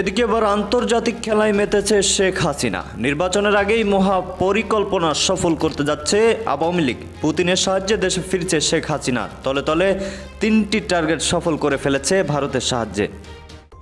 এদিকে এবার আন্তর্জাতিক খেলায় মেতেছে শেখ হাসিনা। নির্বাচনের আগেই মহা পরিকল্পনা সফল করতে যাচ্ছে আওয়ামী লীগ। পুতিনের সাহায্যে দেশে ফিরছে শেখ হাসিনা। তলে তলে তিনটি টার্গেট সফল করে ফেলেছে ভারতের সাহায্যে।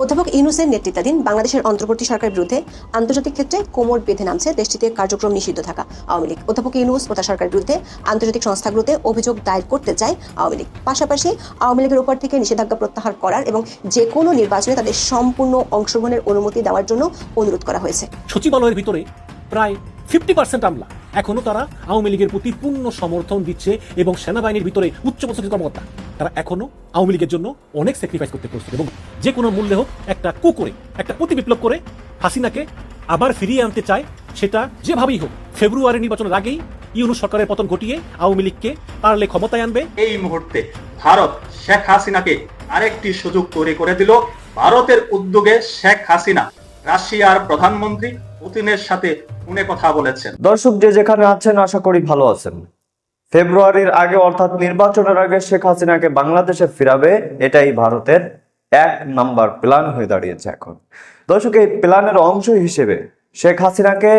অধ্যাপক ইউনুসের নেতৃত্বাধীন বাংলাদেশের অন্তর্বর্তী সরকারের বিরুদ্ধে আন্তর্জাতিক ক্ষেত্রে কোমর বেঁধে নামছে দেশটিতে কার্যক্রম নিষিদ্ধ থাকা আওয়ামী লীগ। অধ্যাপক ইউনুস ও তার সরকারের বিরুদ্ধে আন্তর্জাতিক সংস্থাগুলোতে অভিযোগ দায়ের করতে চায় আওয়ামী লীগ। পাশাপাশি আওয়ামী লীগের উপর থেকে নিষেধাজ্ঞা প্রত্যাহার করার এবং যে কোনো নির্বাচনে তাদের সম্পূর্ণ অংশগ্রহণের অনুমতি দেওয়ার জন্য অনুরোধ করা হয়েছে। সচিবালয়ের ভিতরে প্রায় ফিফটি পার্সেন্ট আমলা। এখনও তারা আওয়ামী লীগের প্রতি পূর্ণ সমর্থন দিচ্ছে এবং সেনাবাহিনীর ভিতরে উচ্চ পদস্থ কর্মকর্তা। তারা এখনও আওয়ামী লীগের জন্য অনেক স্যাক্রিফাইস করতে প্রস্তুত এবং যে কোনো মূল্যে হোক একটা কু করে, একটা প্রতি বিপ্লব করে হাসিনাকে আবার ফিরিয়ে আনতে চায়, সেটা যেভাবেই হোক, ফেব্রুয়ারি নির্বাচনের আগেই ইউনু সরকারের পতন ঘটিয়ে আওয়ামী লীগকে পারলে ক্ষমতায় আনবে। এই মুহূর্তে ভারত শেখ হাসিনাকে আরেকটি সুযোগ তৈরি করে দিল। ভারতের উদ্যোগে শেখ হাসিনা রাশিয়ার প্রধানমন্ত্রী পুতিনের সাথে ফোনে কথা বলেছেন। দর্শক যে যেখানে আছেন, আশা করি ভালো আছেন। ফেব্রুয়ারির আগে অর্থাৎ নির্বাচনের আগে শেখ হাসিনাকে বাংলাদেশে ফিরাবে, এটাই ভারতের এক নাম্বার প্ল্যান হয়ে দাঁড়িয়েছে এখন। দর্শক, এই প্ল্যানের অংশ হিসেবে শেখ হাসিনাকে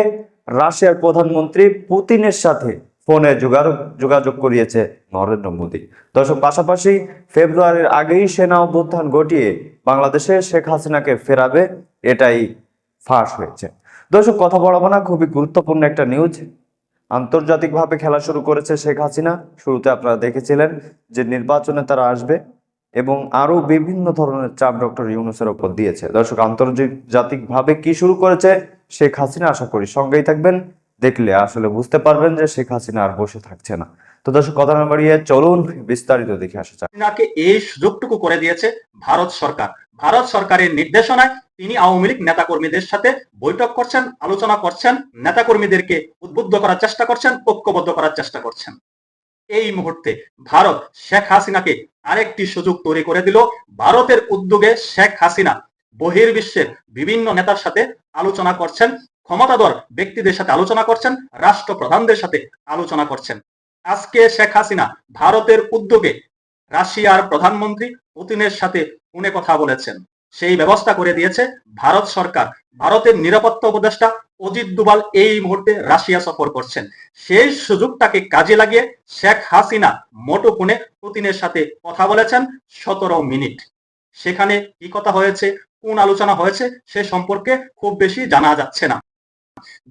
রাশিয়ার প্রধানমন্ত্রী পুতিনের সাথে ফোনে যোগাযোগ যোগাযোগ করিয়েছে নরেন্দ্র মোদী। দর্শক, পাশাপাশি ফেব্রুয়ারির আগেই সেনা অভ্যুত্থান ঘটিয়ে বাংলাদেশে শেখ হাসিনাকে ফেরাবে এটাই ফাঁস হয়েছে। দর্শক, কথা বলাবো না, খুবই গুরুত্বপূর্ণ একটা নিউজ আন্তর্জাতিকভাবে খেলা শুরু করেছে শেখ হাসিনা। শুরুতে আপনারা দেখেছিলেন যে নির্বাচনে তারা আসবে এবং আরও বিভিন্ন ধরনের চাপ ডক্টর ইউনুসের ওপর দিয়েছে। দর্শক, আন্তর্জাতিকভাবে কি শুরু করেছে শেখ হাসিনা, আশা করি সঙ্গেই থাকবেন। দেখলে আসলে বুঝতে পারবেন যে শেখ হাসিনা আর বসে থাকছে না। তো দর্শক, কথা না বাড়িয়ে চলুন, বিস্তারিত দেখে আসা যাক। এই সুযোগটুকু করে দিয়েছে ভারত সরকার। ভারত সরকারের নির্দেশনায় তিনি আওয়ামী লীগ নেতাকর্মীদের সাথে বৈঠক করছেন, আলোচনা করছেন, নেতাকর্মীদেরকে উদ্বুদ্ধ করার চেষ্টা করছেন, ঐক্যবদ্ধ করার চেষ্টা করছেন। এই মুহূর্তে ভারত শেখ হাসিনাকে আরেকটি সুযোগ তৈরি করে দিল। ভারতের উদ্যোগে শেখ হাসিনা বহির্বিশ্বের বিভিন্ন নেতার সাথে আলোচনা করছেন, ক্ষমতাধর ব্যক্তিদের সাথে আলোচনা করছেন, রাষ্ট্রপ্রধানদের সাথে আলোচনা করছেন। আজকে শেখ হাসিনা ভারতের উদ্যোগে রাশিয়ার প্রধানমন্ত্রী পুতিনের সাথে ফোনে কথা বলেছেন। সেই ব্যবস্থা করে দিয়েছে ভারত সরকার। ভারতের নিরাপত্তা উপদেষ্টা অজিত দুবাল এই মুহূর্তে রাশিয়া সফর করছেন। সেই সুযোগটাকে কাজে লাগিয়ে শেখ হাসিনা মোটো ফোনে পুতিনের সাথে কথা বলেছেন সতেরো মিনিট। সেখানে কি কথা হয়েছে, কোন আলোচনা হয়েছে, সে সম্পর্কে খুব বেশি জানা যাচ্ছে না।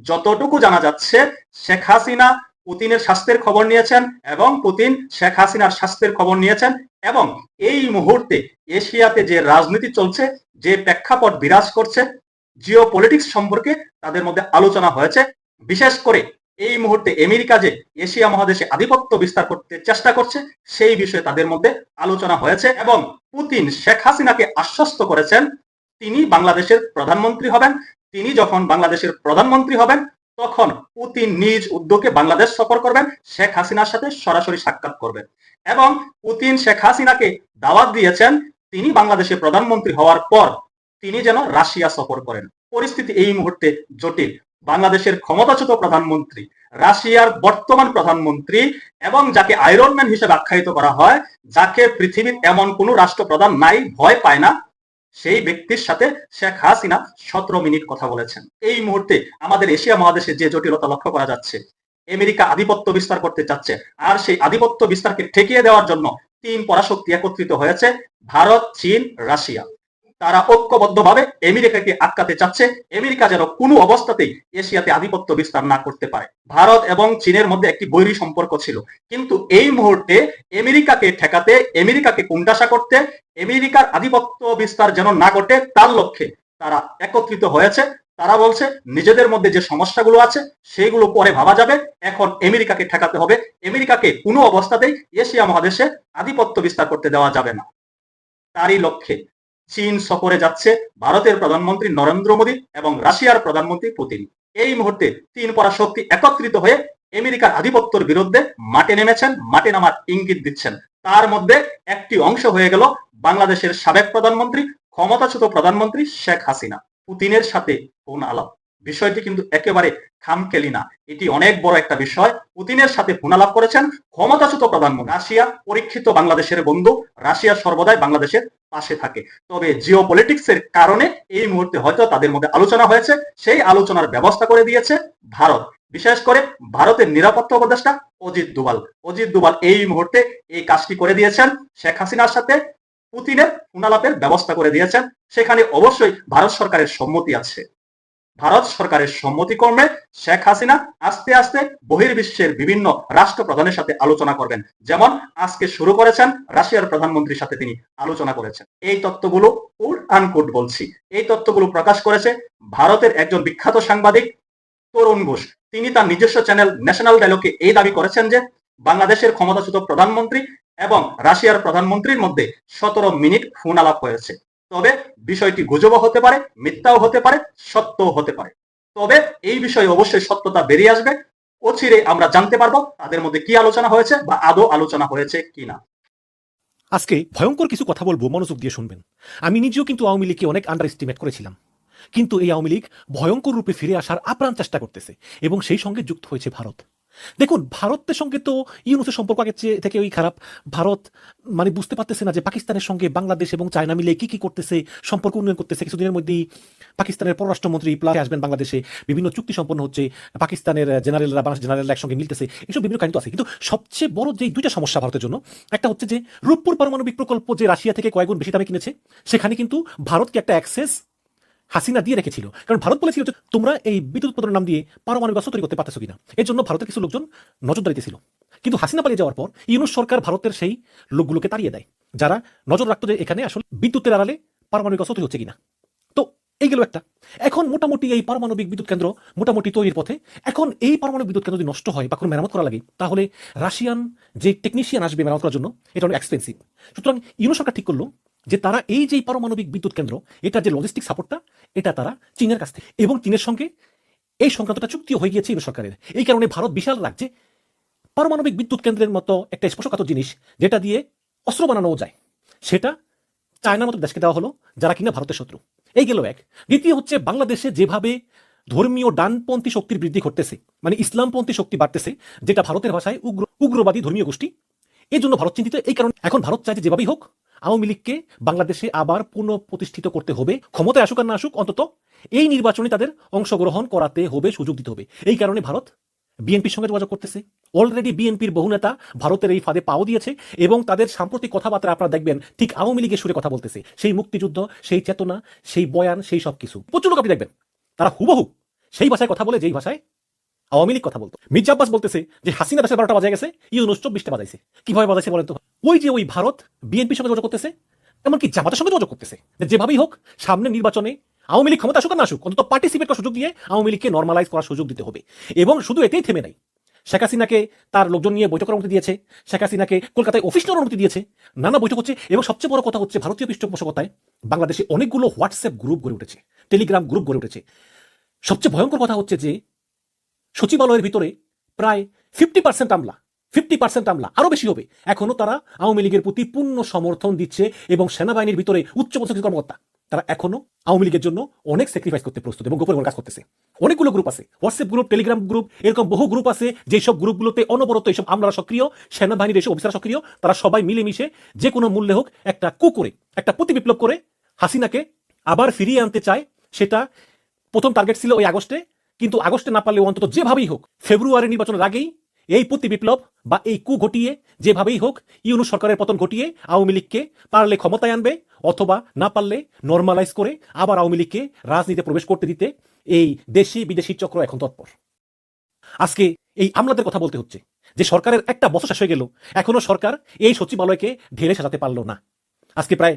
যতটুকু জানা যাচ্ছে, শেখ হাসিনা পুতিনের স্বাস্থ্যের খবর নিয়েছেন এবং পুতিন শেখ হাসিনার স্বাস্থ্যের খবর নিয়েছেন এবং এই মুহূর্তে এশিয়াতে যে রাজনীতি চলছে, যে প্রেক্ষাপট বিরাজ করছে জিও পলিটিক্স সম্পর্কে তাদের মধ্যে আলোচনা হয়েছে। বিশেষ করে এই মুহূর্তে আমেরিকা যে এশিয়া মহাদেশে আধিপত্য বিস্তার করতে চেষ্টা করছে, সেই বিষয়ে তাদের মধ্যে আলোচনা হয়েছে এবং পুতিন শেখ হাসিনাকে আশ্বস্ত করেছেন, তিনি বাংলাদেশের প্রধানমন্ত্রী হবেন, তিনি যখন বাংলাদেশের প্রধানমন্ত্রী হবেন তখন পুতিন নিজ উদ্যোগে বাংলাদেশ সফর করবেন, শেখ হাসিনার সাথে সরাসরি সাক্ষাৎ করবেন। এবং পুতিন শেখ হাসিনাকে দাওয়াত দিয়েছেন, তিনি বাংলাদেশের প্রধানমন্ত্রী হওয়ার পর তিনি যেন রাশিয়া সফর করেন। পরিস্থিতি এই মুহূর্তে জটিল। বাংলাদেশের ক্ষমতাচ্যুত প্রধানমন্ত্রী, রাশিয়ার বর্তমান প্রধানমন্ত্রী এবং যাকে আয়রন ম্যান হিসেবে আখ্যায়িত করা হয়, যাকে পৃথিবীর এমন কোনো রাষ্ট্রপ্রধান নাই, ভয় পায় না। সেই ব্যক্তির সাথে শেখ হাসিনা সতেরো মিনিট কথা বলেছেন। এই মুহূর্তে আমাদের এশিয়া মহাদেশে যে জটিলতা লক্ষ্য করা যাচ্ছে, আমেরিকা আধিপত্য বিস্তার করতে চাচ্ছে, আর সেই আধিপত্য বিস্তারকে ঠেকিয়ে দেওয়ার জন্য তিন পরাশক্তি একত্রিত হয়েছে, ভারত, চীন, রাশিয়া। তারা ঐক্যবদ্ধভাবে আমেরিকাকে আটকাতে চাচ্ছে। আমেরিকা যেন কোনো অবস্থাতেই এশিয়াতে আধিপত্য বিস্তার না করতে পারে। ভারত এবং চীনের মধ্যে একটি বৈরী সম্পর্ক ছিল। কিন্তু এই মুহূর্তে আমেরিকাকে ঠেকাতে, আমেরিকাকে কুণ্ঠাসা করতে, আমেরিকার আধিপত্য বিস্তার যেন না ঘটে, তার লক্ষ্যে তারা একত্রিত হয়েছে। তারা বলছে, নিজেদের মধ্যে যে সমস্যাগুলো আছে, সেগুলো পরে ভাবা যাবে। এখন আমেরিকাকে ঠেকাতে হবে। আমেরিকাকে কোনো অবস্থাতেই এশিয়া মহাদেশে আধিপত্য বিস্তার করতে দেওয়া যাবে না। তারই লক্ষ্যে চীন সফরে যাচ্ছে ভারতের প্রধানমন্ত্রী নরেন্দ্র মোদী এবং রাশিয়ার প্রধানমন্ত্রী পুতিন। এই মুহূর্তে তিন পরাশক্তি একত্রিত হয়ে আমেরিকার আধিপত্যর বিরুদ্ধে মাঠে নেমেছেন, মাঠে নামার ইঙ্গিত দিচ্ছেন। তার মধ্যে একটি অংশ হয়ে গেল বাংলাদেশের সাবেক প্রধানমন্ত্রী, ক্ষমতাচ্যুত প্রধানমন্ত্রী শেখ হাসিনা। পুতিনের সাথে ফোন আলাপ। বিষয়টি কিন্তু একেবারে খামখেলি না। এটি অনেক বড় একটা বিষয়। পুতিনের সাথে ফোনালাপ করেছেন ক্ষমতাচ্যুত প্রধানমন্ত্রী রাশিয়া পরীক্ষিত বাংলাদেশের বন্ধু। রাশিয়া সর্বদাই বাংলাদেশের পাশে থাকে। তবে জিও এর কারণে এই মুহূর্তে হয়তো তাদের মধ্যে আলোচনা হয়েছে। সেই আলোচনার ব্যবস্থা করে দিয়েছে ভারত। বিশেষ করে ভারতের নিরাপত্তা উপদেষ্টা অজিত দুবাল অজিত দুবাল এই মুহূর্তে এই কাজটি করে দিয়েছেন। শেখ হাসিনার সাথে পুতিনের ফোনালাপের ব্যবস্থা করে দিয়েছেন। সেখানে অবশ্যই ভারত সরকারের সম্মতি আছে। ভারত সরকারের সম্মতিক্রমে শেখ হাসিনা আস্তে আস্তে বহির্বিশ্বের বিভিন্ন রাষ্ট্র প্রধানের সাথে আলোচনা করবেন। যেমন আজকে শুরু করেছেন রাশিয়ার প্রধানমন্ত্রীর সাথে তিনি আলোচনা করেছেন। এই তত্ত্বগুলো কোড আনকোড বলছি। এই তত্ত্বগুলো প্রকাশ করেছে ভারতের একজন বিখ্যাত সাংবাদিক তরুণ ঘোষ। তিনি তার নিজস্ব চ্যানেল ন্যাশনাল ডায়লগে এই দাবি করেছেন যে, বাংলাদেশের ক্ষমতাচ্যুত প্রধানমন্ত্রী এবং রাশিয়ার প্রধানমন্ত্রীর মধ্যে সতেরো মিনিট ফোন আলাপ হয়েছে। তবে বিষয়টি গুজবও হতে পারে, মিথ্যাও হতে পারে, সত্যও হতে পারে। তবে এই বিষয়ে অবশ্যই সত্যতা বেরিয়ে আসবে। অচিরে আমরা জানতে পারব তাদের মধ্যে কি আলোচনা হয়েছে বা আদৌ আলোচনা হয়েছে কিনা। আজকে ভয়ঙ্কর কিছু কথা বলব, মনোযোগ দিয়ে শুনবেন। আমি নিজেও কিন্তু আওয়ামী লীগকে অনেক আন্ডার এস্টিমেট করেছিলাম। কিন্তু এই আওয়ামী লীগ ভয়ঙ্কর রূপে ফিরে আসার আপ্রাণ চেষ্টা করতেছে এবং সেই সঙ্গে যুক্ত হয়েছে ভারত। দেখুন, ভারতের সঙ্গে তো ইউনুসের সম্পর্ক আগের চেয়ে থেকে ওই খারাপ। ভারত মানে বুঝতে পারতেছে না যে পাকিস্তানের সঙ্গে বাংলাদেশ এবং চায়না মিলে কি কি করতেছে, সম্পর্ক উন্নয়ন করতেছে। কিছুদিনের মধ্যেই পাকিস্তানের পররাষ্ট্রমন্ত্রী প্লাস আসবেন বাংলাদেশে। বিভিন্ন চুক্তি সম্পন্ন হচ্ছে, পাকিস্তানের জেনারেলরা বাংলাদেশ জেনারেলরা একসঙ্গে মিলতেছে। এসব বিভিন্ন কাহিনী তো আছে। কিন্তু সবচেয়ে বড় যে দুইটা সমস্যা ভারতের জন্য, একটা হচ্ছে যে রূপপুর পারমাণবিক প্রকল্প যে রাশিয়া থেকে কয়েকগুণ বেশি দামে কিনেছে, সেখানে কিন্তু ভারতকে একটা অ্যাক্সেস হাসিনা দিয়ে রেখেছিল। কারণ ভারত বলেছিল যে, তোমরা এই বিদ্যুৎ উৎপাদনের নাম দিয়ে পারমাণবিক অস্ত্র তৈরি করতে পারতেছো কিনা? এর জন্য ভারতের কিছু লোকজন নজরদারিতে ছিল। কিন্তু হাসিনা পালিয়ে যাওয়ার পর ইউনুস সরকার ভারতের সেই লোকগুলোকে তাড়িয়ে দেয়, যারা নজর রাখতো যে এখানে আসলে বিদ্যুতের আড়ালে পারমাণবিক অস্ত্র তৈরি হচ্ছে কিনা। তো এই গেল একটা। এখন মোটামুটি এই পারমাণবিক বিদ্যুৎ কেন্দ্র মোটামুটি তৈরির পথে। এখন এই পারমাণবিক বিদ্যুৎ কেন্দ্র যদি নষ্ট হয় বা কোনো মেরামত করা লাগে, তাহলে রাশিয়ান যে টেকনিশিয়ান আসবে মেরামত করার জন্য, এটা অনেক এক্সপেন্সিভ সুতরাং ইউনো সরকার ঠিক করল যে তারা এই যে পারমাণবিক বিদ্যুৎ কেন্দ্র, এটা যে লজিস্টিক সাপোর্টটা এটা তারা চীনের কাছ থেকে। এবং চীনের সঙ্গে এই সংক্রান্তটা চুক্তিও হয়ে গিয়েছে ইউনো সরকারের। এই কারণে ভারত বিশাল রাজ্যে পারমাণবিক বিদ্যুৎ কেন্দ্রের মতো একটা স্পর্শকাতর জিনিস যেটা দিয়ে অস্ত্র বানানোও যায়, সেটা চায়নার মতো দেশকে দেওয়া হলো, যারা কিনা ভারতের শত্রু। এই গেল এক। দ্বিতীয় হচ্ছে বাংলাদেশে যেভাবে ধর্মীয় ডানপন্থী শক্তির বৃদ্ধি ঘটতেছে মানে ইসলামপন্থী শক্তি বাড়তেছে, যেটা ভারতের ভাষায় উগ্র উগ্রবাদী ধর্মীয় গোষ্ঠী এই জন্য ভারত চিন্তিত। এই কারণে এখন ভারত চায় যেভাবেই হোক আওয়ামী লীগকে বাংলাদেশে আবার পুনঃপ্রতিষ্ঠিত করতে হবে। ক্ষমতায় আসুক আর না আসুক, অন্তত এই নির্বাচনে তাদের অংশগ্রহণ করাতে হবে, সুযোগ দিতে হবে। এই কারণে ভারত বিএনপির সঙ্গে যোগাযোগ করতেছে। অলরেডি বিএনপির বহু নেতা ভারতের এই ফাঁদে পাও দিয়েছে এবং তাদের সাম্প্রতিক কথাবার্তা আপনারা দেখবেন, ঠিক আওয়ামী লীগের সুরে কথা বলতেছে। সেই মুক্তিযুদ্ধ, সেই চেতনা, সেই বয়ান, সেই সব কিছু প্রচুর লোক আপনি দেখবেন, তারা হুবহু সেই ভাষায় কথা বলে যেই ভাষায় আওয়ামী লীগ কথা বলতো। মির্জা আব্বাস বলতেছে যে হাসিনা দেশের বারোটা বাজে গেছে, ইউনুস চব্বিশটা বাজাইছে। কীভাবে বাজাইছে বলেন তো? ওই যে ওই ভারত বিএনপির সঙ্গে যোগাযোগ করতেছে, এমনকি জামাতের সঙ্গে যোগাযোগ করতেছে। যেভাবেই হোক, সামনে নির্বাচনে আওয়ামী লীগ ক্ষমতা আসুক না আসুক, অন্তত পার্টিসিপেট করার সুযোগ দিয়ে আওয়ামী লীগকে নর্মালাইজ করার সুযোগ দিতে হবে। এবং শুধু এতেই থেমে নাই। শেখ হাসিনাকে তার লোকজন নিয়ে বৈঠকের অনুমতি দিয়েছে, শেখ হাসিনাকে কলকাতায় অফিস নেওয়ার অনুমতি দিয়েছে, নানা বৈঠক হচ্ছে। এবং সবচেয়ে বড় কথা হচ্ছে, ভারতীয় পৃষ্ঠপোষকতায় বাংলাদেশে অনেকগুলো হোয়াটসঅ্যাপ গ্রুপ গড়ে উঠেছে টেলিগ্রাম গ্রুপ গড়ে উঠেছে। সবচেয়ে ভয়ঙ্কর কথা হচ্ছে যে সচিবালয়ের ভিতরে প্রায় ফিফটি পার্সেন্ট আমলা ফিফটি পার্সেন্ট আমলা, আরও বেশি হবে। এখনও তারা আওয়ামী লীগের প্রতি পূর্ণ সমর্থন দিচ্ছে এবং সেনাবাহিনীর ভিতরে উচ্চ পদস্থ কর্মকর্তা। তারা এখনও আওয়ামী লীগের জন্য অনেক স্যাক্রিফাইস করতে প্রস্তুত এবং গোপন গোপন কাজ করতেছে। অনেকগুলো গ্রুপ আছে। হোয়াটসঅ্যাপ গ্রুপ টেলিগ্রাম গ্রুপ এরকম বহু গ্রুপ আছে যেসব গ্রুপগুলোতে অনবরত এইসব আমলারা সক্রিয়, সেনাবাহিনীর এসব অফিসার সক্রিয়, তারা সবাই মিলেমিশে যে কোনো মূল্যে হোক একটা কু করে, একটা প্রতি বিপ্লব করে হাসিনাকে আবার ফিরিয়ে আনতে চায়। সেটা প্রথম টার্গেট ছিল ওই আগস্টে। কিন্তু আগস্টে না পারলেও অন্তত যেভাবেই হোক, ফেব্রুয়ারি নির্বাচনের আগেই এই প্রতি বিপ্লব বা এই কু ঘটিয়ে যেভাবেই হোক ইউনু সরকারের পতন ঘটিয়ে আওয়ামী লীগকে পারলে ক্ষমতায় আনবে অথবা না পারলে নর্মালাইজ করে আবার আওয়ামী লীগকে রাজনীতিতে প্রবেশ করতে দিতে এই দেশি বিদেশি চক্র এখন তৎপর। আজকে এই আমলাদের কথা বলতে হচ্ছে যে সরকারের একটা বছর শেষ হয়ে গেল, এখনও সরকার এই সচিবালয়কে ঢেলে সাজাতে পারল না। আজকে প্রায়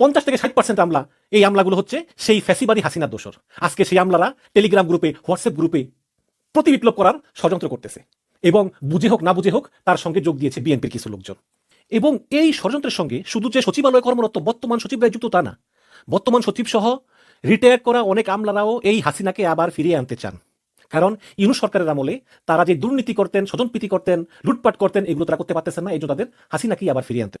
পঞ্চাশ থেকে ষাট পার্সেন্ট আমলা, এই আমলাগুলো হচ্ছে সেই ফ্যাসিবাদী হাসিনার দোষর। আজকে সেই আমলারা টেলিগ্রাম গ্রুপে, হোয়াটসঅ্যাপ গ্রুপে প্রতি বিপ্লব করার ষড়যন্ত্র করতেছে এবং বুঝে হোক না বুঝে হোক তার সঙ্গে যোগ দিয়েছে বিএনপির কিছু লোকজন। এবং এই ষড়যন্ত্রের সঙ্গে শুধু যে সচিবালয় কর্মরত বর্তমান সচিবরাই যুক্ত তা না, বর্তমান সচিব সহ রিটায়ার করা অনেক আমলারাও এই হাসিনাকে আবার ফিরিয়ে আনতে চান। কারণ ইউনু সরকারের আমলে তারা যে দুর্নীতি করতেন, স্বজনপ্রীতি করতেন, লুটপাট করতেন, এগুলো তারা করতে পারতেছেন না, এই জন্য তাদের হাসিনাকেই আবার ফিরিয়ে আনতে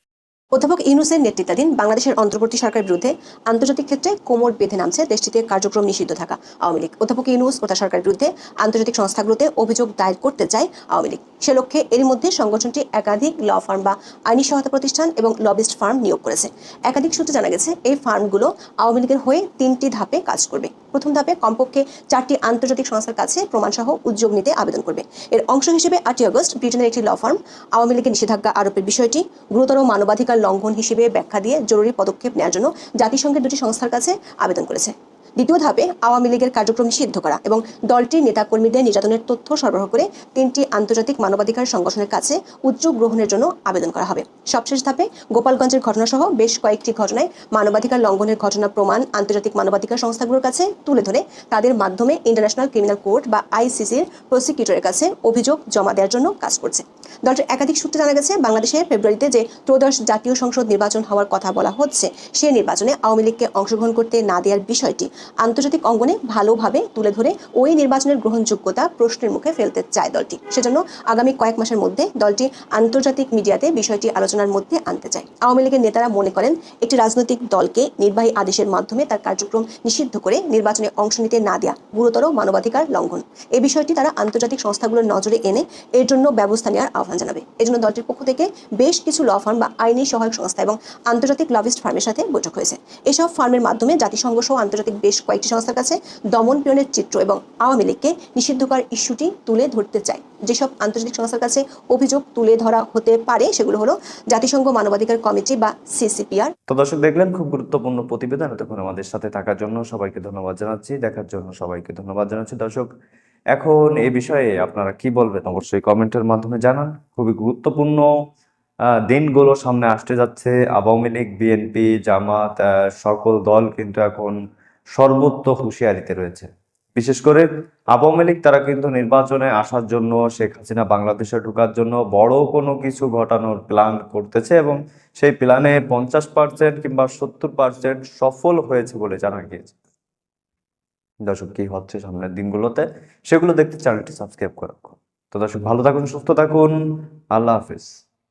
অধ্যাপক ইউনুসের নেতৃত্বাধীন বাংলাদেশের অন্তর্বর্তী সরকারের বিরুদ্ধে আন্তর্জাতিক ক্ষেত্রে কোমর বেঁধে নামছে দেশটিতে কার্যক্রম নিষিদ্ধ থাকা আওয়ামী লীগ। অধ্যাপক ইউনুস ও তার সরকারের বিরুদ্ধে আন্তর্জাতিক সংস্থাগুলোতে অভিযোগ দায়ের করতে চায় আওয়ামী লীগ। সে লক্ষ্যে এর মধ্যে সংগঠনটি একাধিক ল ফার্ম বা আইনি সহায়তা প্রতিষ্ঠান এবং লবিস্ট ফার্ম নিয়োগ করেছে। একাধিক সূত্রে জানা গেছে, এই ফার্মগুলো আওয়ামী লীগের হয়ে তিনটি ধাপে কাজ করবে। প্রথম ধাপে কমপক্ষে চারটি আন্তর্জাতিক সংস্থার কাছে প্রমাণসহ উদ্যোগ নিতে আবেদন করবে। এর অংশ হিসেবে আটই আগস্ট ব্রিটেনের একটি ল ফার্ম আওয়ামী লীগের নিষেধাজ্ঞা আরোপের বিষয়টি গুরুতর মানবাধিকার লঙ্ঘন হিসেবে ব্যাখ্যা দিয়ে জরুরি পদক্ষেপ নেওয়ার জন্য জাতিসংঘের দুটি সংস্থার কাছে আবেদন করেছে। দ্বিতীয় ধাপে আওয়ামী লীগের কার্যক্রম নিষিদ্ধ করা এবং দলটির নেতাকর্মীদের নির্যাতনের তথ্য সরবরাহ করে তিনটি আন্তর্জাতিক মানবাধিকার সংগঠনের কাছে উদ্যোগ গ্রহণের জন্য আবেদন করা হবে। সবশেষ ধাপে গোপালগঞ্জের ঘটনাসহ বেশ কয়েকটি ঘটনায় মানবাধিকার লঙ্ঘনের ঘটনা প্রমাণ আন্তর্জাতিক মানবাধিকার সংস্থাগুলোর কাছে তুলে ধরে তাদের মাধ্যমে ইন্টারন্যাশনাল ক্রিমিনাল কোর্ট বা আইসিসির প্রসিকিউটরের কাছে অভিযোগ জমা দেওয়ার জন্য কাজ করছে। দলটির একাধিক সূত্রে জানা গেছে, বাংলাদেশে ফেব্রুয়ারিতে যে ত্রয়োদশ জাতীয় সংসদ নির্বাচন হওয়ার কথা বলা হচ্ছে সেই নির্বাচনে আওয়ামী লীগকে অংশগ্রহণ করতে না দেওয়ার বিষয়টি আন্তর্জাতিক অঙ্গনে ভালোভাবে তুলে ধরে ওই নির্বাচনের গ্রহণযোগ্যতা প্রশ্নের মুখে ফেলতে চায় দলটি। সেজন্য আগামী কয়েক মাসের মধ্যে দলটি আন্তর্জাতিক মিডিয়াতে বিষয়টি আলোচনার মধ্যে আনতে চায়। আওয়ামী লীগের নেতারা মনে করেন, একটি রাজনৈতিক দলকে নির্বাহী আদেশের মাধ্যমে তার কার্যক্রম নিষিদ্ধ করে নির্বাচনে অংশ নিতে না দেওয়া গুরুতর মানবাধিকার লঙ্ঘন। এই বিষয়টি তারা আন্তর্জাতিক সংস্থাগুলোর নজরে এনে এর জন্য ব্যবস্থা নেওয়ার আহ্বান জানাবে। এজন্য দলটির পক্ষ থেকে বেশ কিছু ল ফার্ম বা আইনি সহায়ক সংস্থা এবং আন্তর্জাতিক লবিস্ট ফার্মের সাথে বৈঠক হয়েছে। এসব ফার্মের মাধ্যমে জাতিসংঘ সহ আন্তর্জাতিক বেশ কয়েকটি সংস্থার কাছে দমন পীড়নের চিত্র এবং আওয়ামী লীগকে নিষিদ্ধকার ইস্যুটি তুলে ধরতে চায়। যেসব আন্তর্জাতিক সংস্থার কাছে অভিযোগ তুলে ধরা হতে পারে, সেগুলো হলো জাতিসংঘ মানবাধিকার কমিটি বা সিসিপিআর। তো দর্শক দেখলেন, খুব গুরুত্বপূর্ণ প্রতিবেদন। এতক্ষণ আমাদের সাথে থাকার জন্য সবাইকে ধন্যবাদ জানাচ্ছি। দেখার জন্য সবাইকে ধন্যবাদ জানাচ্ছি। দর্শক, এখন এই বিষয়ে আপনারা কি বলবেন? অবশ্যই কমেন্টের মাধ্যমে জানান। খুবই গুরুত্বপূর্ণ দিনগুলো সামনে আসতে যাচ্ছে। আওয়ামী লীগ, বিএনপি, জামাত সকল দল কিন্তু এখন সর্বত্র হুঁশিয়ারিতে রয়েছে। বিশেষ করে আওয়ামী লীগ, তারা কিন্তু নির্বাচনে আসার জন্য শেখ হাসিনা বাংলাদেশে ঢোকার জন্য বড় কোনো কিছু ঘটানোর প্ল্যান করতেছে এবং সেই প্ল্যানে পঞ্চাশ পার্সেন্ট কিংবা সত্তর পার্সেন্ট সফল হয়েছে বলে জানা গিয়েছে। দর্শক, কি হচ্ছে সামনের দিনগুলোতে? সেগুলো দেখতে চ্যানেলটি সাবস্ক্রাইব করে রাখুন তো দর্শক, ভালো থাকুন, সুস্থ থাকুন। আল্লাহ হাফিজ।